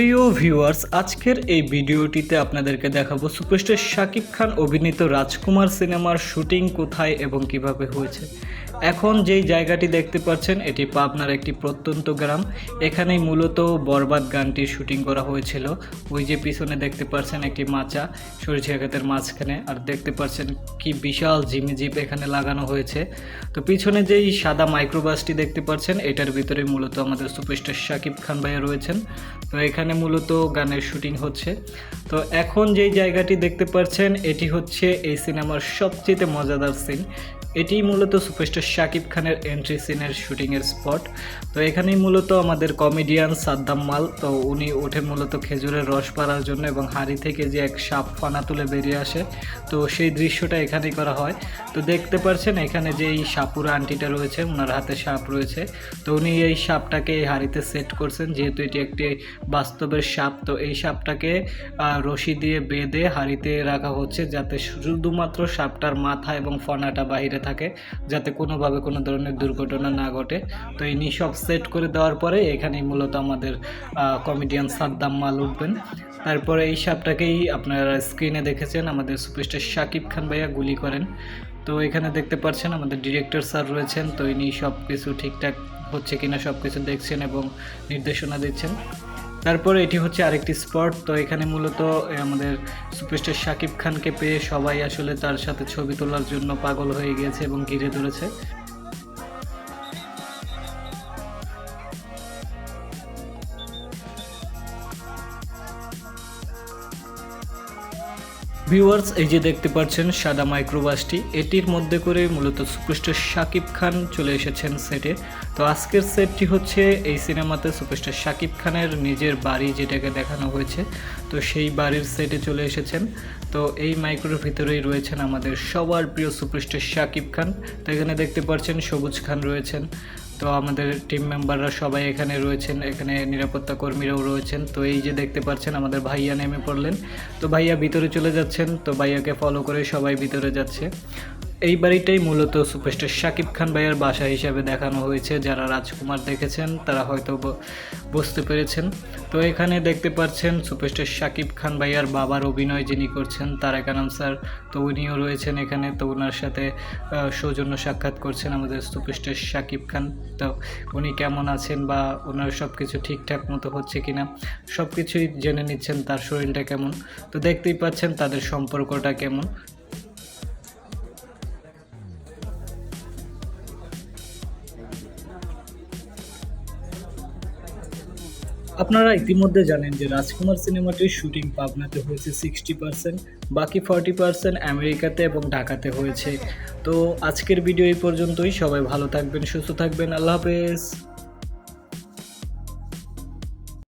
প্রিয় ভিউয়ার্স, আজকের এই ভিডিওটিতে আপনাদেরকে দেখাবো সুপারস্টার শাকিব খান অভিনীত রাজকুমার সিনেমার শুটিং কোথায় এবং কীভাবে হয়েছে। এখন যেই জায়গাটি দেখতে পাচ্ছেন, এটি পাবনার একটি প্রত্যন্ত গ্রাম। এখানেই মূলত বরবাদ গানটির শুটিং করা হয়েছিল। ওই যে পিছনে দেখতে পাচ্ছেন একটি মাচা, সরিষা ক্ষেতের মাঝখানে। আর দেখতে পাচ্ছেন কি বিশাল জিমিজিপ এখানে লাগানো হয়েছে। তো পিছনে যেই সাদা মাইক্রোবাসটি দেখতে পাচ্ছেন, এটার ভিতরে মূলত আমাদের সুপারস্টার শাকিব খান ভাইয়া রয়েছেন। তো এখানে মূলত গানের শুটিং হচ্ছে। তো এখন যেই জায়গাটি দেখতে পাচ্ছেন, এটি হচ্ছে এই সিনেমার সবচেয়ে মজাদার সিন। এটি মূলত সুপারস্টার শাকিব খানের এন্ট্রি সিনের শুটিংয়ের স্পট তো এখানেই মূলত আমাদের কমেডিয়ান সাদ্দাম মাল। তো উনি ওঠে মূলত খেজুরের রস পাড়ার জন্য এবং হাড়ি থেকে যে এক সাপ ফানা তুলে বেরিয়ে আসে, তো সেই দৃশ্যটা এখানেই করা হয়। তো দেখতে পাচ্ছেন এখানে যে এই সাপুরা আন্টিটা রয়েছে ওনার হাতে সাপ রয়েছে। তো উনি এই সাপটাকে এই হাড়িতে সেট করছেন, যেহেতু এটি একটি বাস্তবের সাপ, তো এই সাপটাকে রশি দিয়ে বেঁধে হাড়িতে রাখা হচ্ছে যাতে শুধুমাত্র সাপটার মাথা এবং ফনাটা বাইরে থাকে, যাতে কোনোভাবে কোনো ধরনের দুর্ঘটনা না ঘটে। তো এই নিঃসব সেট করে দেওয়ার পরে এখানেই মূলত আমাদের কমেডিয়ান সাদ্দাম মাল উঠবেন। তারপরে এই সাপটাকেই আপনারা স্ক্রিনে দেখেছেন, আমাদের সুপারস্টার শাকিব খান ভাইয়া গুলি করেন। তো এখানে দেখতে পাচ্ছেন আমাদের ডিরেক্টর স্যার রয়েছেন, তো ইনি সব কিছু ঠিকঠাক হচ্ছে কিনা সব কিছু দেখছেন এবং নির্দেশনা দিচ্ছেন। তারপরে এটি হচ্ছে আরেকটি স্পট। তো এখানে মূলত আমাদের সুপারস্টার শাকিব খানকে পেয়ে সবাই আসলে তার সাথে ছবি তোলার জন্য পাগল হয়ে গিয়েছে এবং ঘিরে ধরেছে। ভিউয়ার্স, এই যে দেখতে পাচ্ছেন সাদা মাইক্রোবাসটি, এটির মধ্যে করে মূলত সুপারস্টার শাকিব খান চলে এসেছেন সেটে। তো আজকের সেটটি হচ্ছে এই সিনেমাতে সুপারস্টার শাকিব খানের নিজের বাড়ি যেটাকে দেখানো হয়েছে, তো সেই বাড়ির সেটে চলে এসেছেন। তো এই মাইক্রোর ভিতরেই রয়েছেন আমাদের সবার প্রিয় সুপারস্টার শাকিব খান। তো এখানে দেখতে পাচ্ছেন সবুজ খান রয়েছেন। তো আমাদের টিম মেম্বাররা সবাই এখানে রয়েছেন, এখানে নিরাপত্তা কর্মীরাও রয়েছেন। তো এই যে দেখতে পাচ্ছেন, আমাদের ভাইয়া নেমে পড়লেন। তো ভাইয়া ভিতরে চলে যাচ্ছেন, তো ভাইয়াকে ফলো করে সবাই ভিতরে যাচ্ছে। এই বাড়িটাই মূলত সুপারস্টার শাকিব খান ভাইয়ার বাসা হিসাবে দেখানো হয়েছে। যারা রাজকুমার দেখেছেন, তারা হয়তো বুঝতে পেরেছেন। তো এখানে দেখতে পাচ্ছেন সুপারস্টার শাকিব খান ভাইয়ার বাবার অভিনয় যিনি করছেন, তারেক আনাম স্যার, তো উনিও রয়েছেন এখানে। তো ওনার সাথে সৌজন্য সাক্ষাৎ করছেন আমাদের সুপারস্টার শাকিব খান। তো উনি কেমন আছেন বা ওনার সব কিছু ঠিকঠাক মতো হচ্ছে কিনা সব কিছুই জেনে নিচ্ছেন তার শরীরটা কেমন। তো দেখতেই পাচ্ছেন তাদের সম্পর্কটা কেমন। আপনারা ইতিমধ্যে জানেন যে রাজকুমার সিনেমাটির শুটিং পাবনাতে হয়েছে সিক্সটি পার্সেন্ট বাকি ফর্টি পার্সেন্ট আমেরিকাতে এবং ঢাকাতে হয়েছে। তো আজকের ভিডিও এই পর্যন্তই। সবাই ভালো থাকবেন, সুস্থ থাকবেন। আল্লাহ হাফেজ।